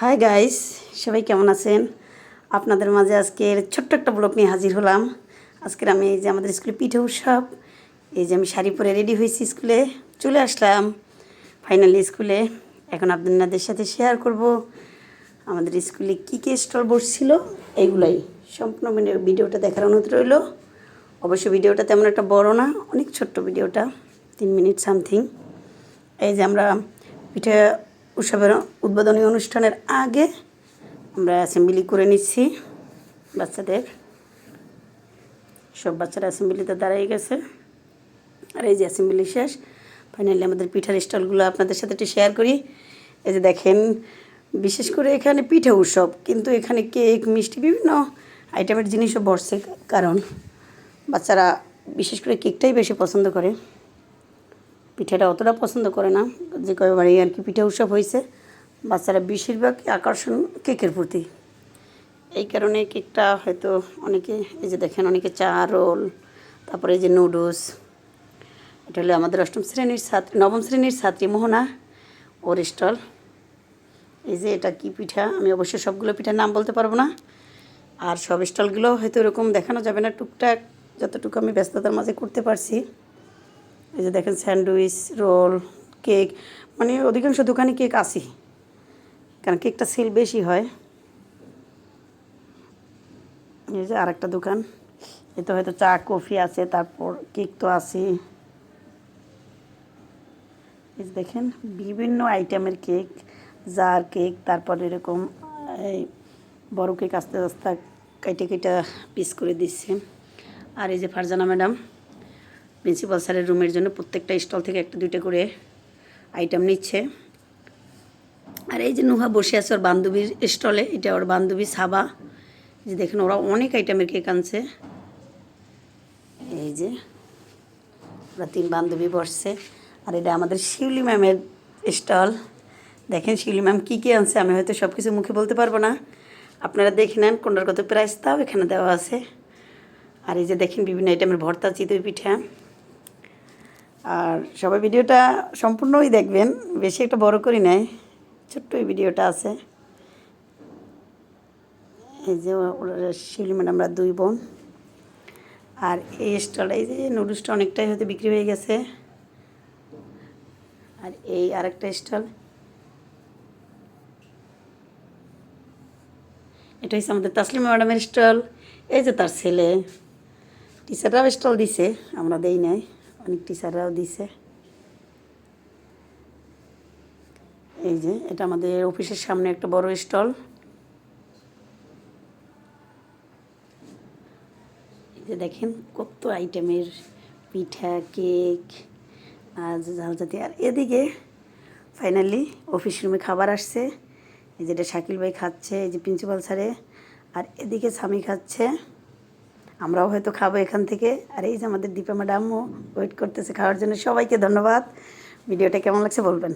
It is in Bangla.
হাই গাইস সবাই কেমন আছেন? আপনাদের মাঝে আজকের ছোট্ট একটা ব্লগ নিয়ে হাজির হলাম। আজকের আমি এই যে আমাদের স্কুলে পিঠে উৎসব, এই যে আমি শাড়ি পরে রেডি হয়েছি স্কুলে চলে আসলাম ফাইনালি স্কুলে এখন আপনাদের সাথে শেয়ার করব আমাদের স্কুলে কী কী স্টল বসছিল এইগুলাই সম্পূর্ণ ভিডিও- ভিডিওটা দেখার অনুরোধ রইল। অবশ্য ভিডিওটা তেমন একটা বড় না, অনেক ছোট্ট ভিডিওটা, তিন মিনিট সামথিং এই যে আমরা পিঠে উৎসবের উদ্বোধনী অনুষ্ঠানের আগে আমরা অ্যাসেম্বলি করে নিচ্ছি বাচ্চাদের। সব বাচ্চারা অ্যাসেম্বলিতে দাঁড়িয়ে গেছে। আর এই যে অ্যাসেম্বলি শেষ ফাইনালি আমাদের পিঠার স্টলগুলো আপনাদের সাথে একটু শেয়ার করি। এই যে দেখেন, বিশেষ করে এখানে পিঠে উৎসব, কিন্তু এখানে কেক, মিষ্টি, বিভিন্ন আইটেমের জিনিসও বসছে। কারণ বাচ্চারা বিশেষ করে কেকটাই বেশি পছন্দ করে। পিঠাটা অতটা পছন্দ করে না। যে কয়েকবারই আর কি পিঠা উৎসব হয়েছে। বাচ্চারা বেশিরভাগ আকর্ষণ কেকের প্রতি। এই কারণে কেকটা হয়তো অনেকে, এই যে দেখেন অনেকে চা, রোল, তারপরে এই যে নুডলস, এটা হলো আমাদের অষ্টম শ্রেণির ছাত্রী, নবম শ্রেণির ছাত্রী মোহনা, ওর স্টল। এই যে এটা কি পিঠা? আমি অবশ্যই সবগুলো পিঠার নাম বলতে পারব না। আর সব স্টলগুলো হয়তো এরকম দেখানো যাবে না। টুকটাক যতটুকু আমি ব্যস্ততার মাঝে করতে পারছি। এই যে দেখেন স্যান্ডউইচ, রোল, কেক মানে অধিকাংশ দোকানে কেক আসি কারণ কেকটা সেল বেশি হয়। এই যে আরেকটা দোকান। এতে হয়তো চা, কফি আছে, তারপর কেক তো আছে এই যে দেখেন বিভিন্ন আইটেমের কেক, জার কেক, তারপর এরকম, এই বড় কেক আস্তে আস্তে কেটে কেটে পিস করে দিচ্ছে। আর এই যে ফারজানা ম্যাডাম প্রিন্সিপাল স্যারের রুমের জন্য প্রত্যেকটা স্টল থেকে একটা দুইটা করে আইটেম নিচ্ছে। আর এই যে নুহা বসে আছে ওর বান্ধবীর স্টলে, এটা ওর বান্ধবী সাবা। যে দেখেন, ওরা অনেক আইটেমের কেক আনছে। এই যে ওরা তিন বান্ধবী বসছে। আর এটা আমাদের শিউলি ম্যামের স্টল। দেখেন শিউলি ম্যাম কী কী আনছে, আমি হয়তো সব কিছু মুখে বলতে পারব না। আপনারা দেখে নেন কোনটার কত প্রাইস তাও এখানে দেওয়া আছে। আর এই যে দেখেন বিভিন্ন আইটেমের ভর্তা, চিতই পিঠা। আর সবাই ভিডিওটা সম্পূর্ণই দেখবেন, বেশি একটা বড় করি নাই, ছোট্ট এই ভিডিওটা আছে। এই যে শিউলি ম্যাডামরা দুই বোন। আর এই স্টলটা, এই যে নুডলসটা অনেকটাই হয়তো বিক্রি হয়ে গেছে। আর এই আরেকটা স্টল। এটা হচ্ছে আমাদের তাসলিমা ম্যাডামের স্টল। এই যে তার ছেলে। টিচাররাও স্টল দিছে, আমরা দেই নাই। অনেক টিচাররাও দিছে। এই যে, এটা আমাদের অফিসের সামনে একটা বড় স্টল। এই যে দেখেন, কত আইটেমের পিঠা, কেক, আর ঝাল আর এদিকে ফাইনালি অফিস রুমে খাবার আসছে। এই যেটা শাকিল ভাই খাচ্ছে, এই যে প্রিন্সিপাল স্যারে আর এদিকে স্বামী খাচ্ছে। আমরাও হয়তো খাব এখান থেকে। আর এই যে আমাদের দীপা ম্যাডামও ওয়েট করতেছে, খাওয়ার জন্য সবাইকে ধন্যবাদ। ভিডিওটা কেমন লাগছে বলবেন।